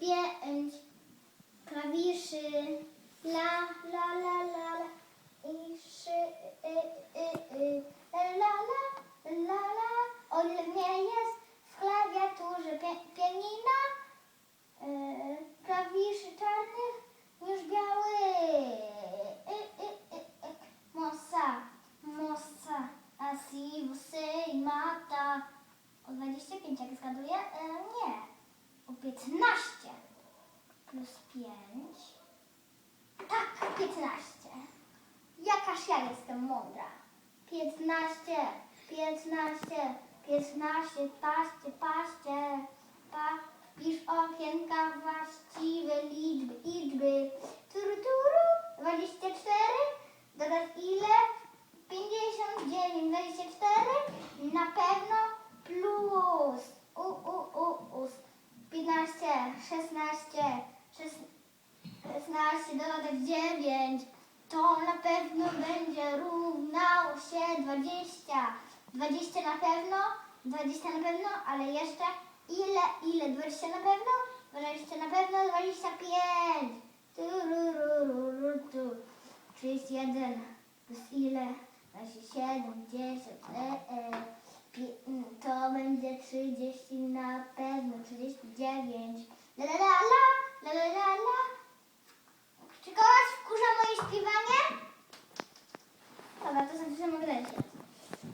pięć klawiszy. La, la, la, la, la. I szy, y, y, y. La, la, la, la, la. O ile mnie jest w klawiaturze pie, pianina. Y, klawiszy czarnych niż biały. Y, y, y, y. Mosa, mosa, asi, wusy, mata. O 25 jak zgaduję? E, 15 plus 5. Tak, 15. Jakaż ja jestem mądra. 15, 15, 15, paście, paście. Pa, wpisz okienka właściwe liczby, liczby. Turu, turu, 24. Dodać ile? 59, 24. Na pewno plus. 15, 16, 16 dodać 9. To na pewno będzie równało się 20. 20 na pewno, 20 na pewno, ale jeszcze ile, ile? 20 na pewno? 20 na pewno, 25. Turururu, tu. 31 plus ile? 27, 10, e, e. Mm, To będzie 30 na pewno, 39. la la